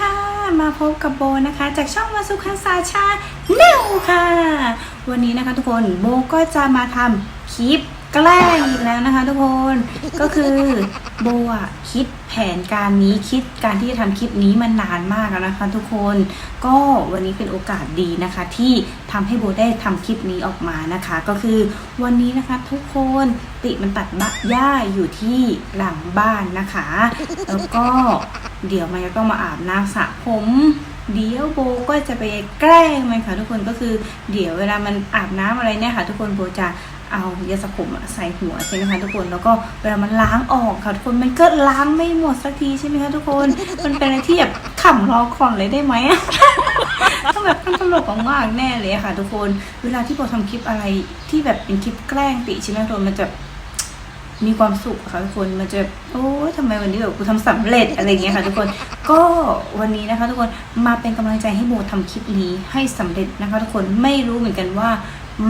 ค่ะ มาพบกับโบนะคะ จากช่องมาสุขันสาชาแนวค่ะ วันนี้นะคะทุกคนโบก็จะมาทำคลิป แกล้งอีกแล้วนะคะทุกคนก็คือโบอะคิดแผนการนี้คิดการที่จะทำคลิปนี้มานานมากแล้วนะคะ ทุกคนก็วันนี้เป็นโอกาสดีนะคะ ที่ทำให้โบได้ทำคลิปนี้ออกมานะคะ ก็คือวันนี้นะคะทุกคนติมันตัดบะหญ้าอยู่ที่หลังบ้านนะคะ แล้วก็เดี๋ยวมันจะต้องมาอาบน้ำสระผมเดี๋ยวโบก็จะไปแกล้งมันค่ะทุกคนก็คือ เดี๋ยวเวลามันอาบน้ำอะไรเนี่ยค่ะ ทุกคนโบจะ เอายาสระผมใส่หัวใช่ไหมคะทุกคนแล้วก็เวลามันล้างออกค่ะทุกคนมันก็ล้างไม่หมดสักทีใช่ไหมคะทุกคนมันเป็นอะไรที่แบบขำรอก่อนเลยได้ไหมต้องแบบต้องตลกมากๆแน่เลยค่ะ ทุกคนเวลาที่โบทำคลิปอะไรที่แบบเป็นคลิปแกล้งติใช่ไหมทุกคนมันจะมีความสุขค่ะทุกคนมันจะโอ้ยทำไมวันนี้แบบกูทำสำเร็จอะไรเงี้ยค่ะ ทุกคนก็วันนี้นะคะ ทุกคนมาเป็นกำลังใจให้โบทำคลิปนี้ให้สำเร็จนะคะ ทุกคนไม่รู้เหมือนกันว่า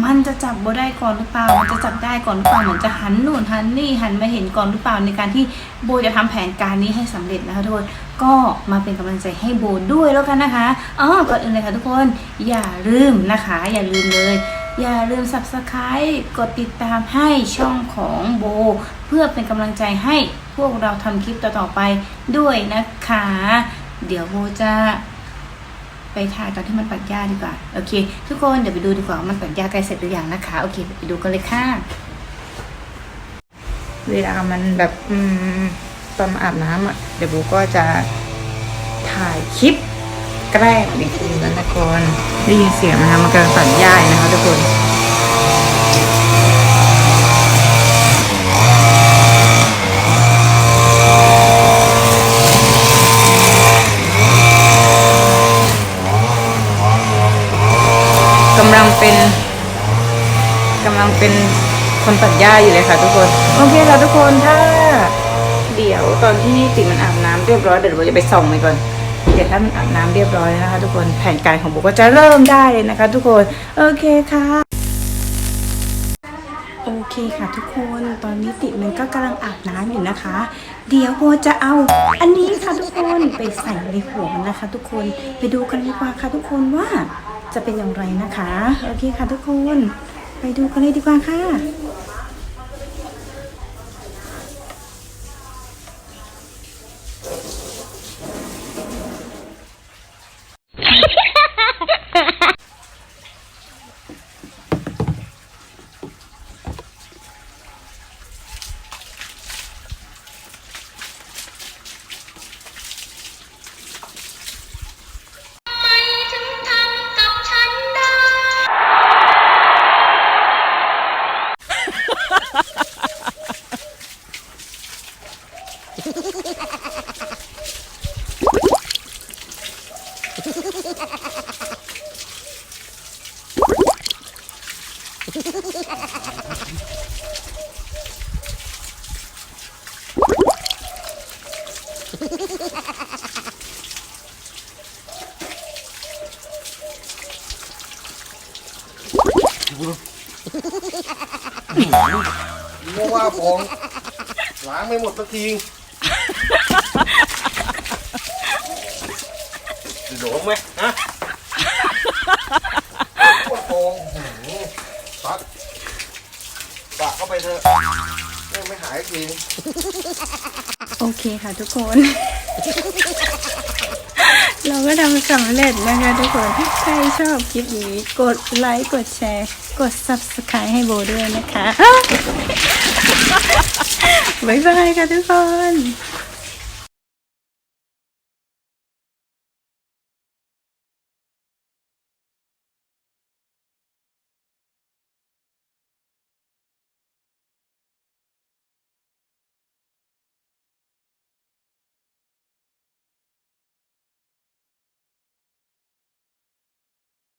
มันจะจับโบได้ก่อนหรือเปล่า มันจะจับได้ก่อนหรือเปล่า เหมือนจะหันนู่นหันนี่หันมาเห็นก่อนหรือเปล่าในการที่โบจะทำแผนการนี้ให้สำเร็จนะคะทุกคน ก็มาเป็นกำลังใจให้โบด้วยแล้วกันนะคะอ๋อก่อนอื่นเลยค่ะทุกคน อย่าลืมนะคะ อย่าลืมเลย อย่าลืม subscribe กดติดตามให้ช่องของโบ เพื่อเป็นกำลังใจให้พวกเราทำคลิปต่อๆไปด้วยนะคะ เดี๋ยวโบจะ ไปถ่ายตอนที่มันปัดหญ้าดีกว่า โอเค ทุกคนเดี๋ยวไปดูดีกว่ามันปัดหญ้าใกล้เสร็จหรือยังนะคะ โอเค ไปดูกันเลยค่ะ เวลามันแบบอืมตอนอาบน้ำอะ เดี๋ยวโบก็จะถ่ายคลิปแกล้งอีกทีแล้วนะคนได้ยินเสียงมันนะมันกำลังสั่นย่ายนะคะทุกคน ลังเป็นกำลังเป็นคนตัดหญ้าอยู่เลยค่ะทุกคนโอเคค่ะทุกคนถ้าเดี๋ยวตอนที่ติมันอาบน้ำเรียบร้อยเดี๋ยวเราจะไปส่องมันก่อนเดี๋ยวถ้ามันอาบน้ำเรียบร้อยแล้วนะคะ ทุกคนแผนการของโบก็จะเริ่มได้เลยนะคะ ทุกคนโอเคค่ะโอเคค่ะทุกคนตอนนี้ติมันก็กำลังอาบน้ำอยู่นะคะ เดี๋ยวโบจะเอา อันนี้ค่ะทุกคนไปใส่ในหัวมันนะคะ ทุกคนไปดูกันดีกว่าค่ะทุกคนว่า จะเป็นอย่างไรนะคะ โอเคค่ะทุกคน ไปดูกันเลยดีกว่าค่ะ ถึงทำกับฉันได้ เพราะว่าของล้างไม่หมดสักที หลงไหมฮะปวดโกงอื้อหือตัดปะเข้าไปเถอะยังไม่หายทีโอเคค่ะทุกคน เราก็ทำสำเร็จนะคะทุกคนใครชอบคลิปนี้กดไลค์กดแชร์ กด subscribe ให้โบด้วยนะคะ บ๊ายบายค่ะทุกคน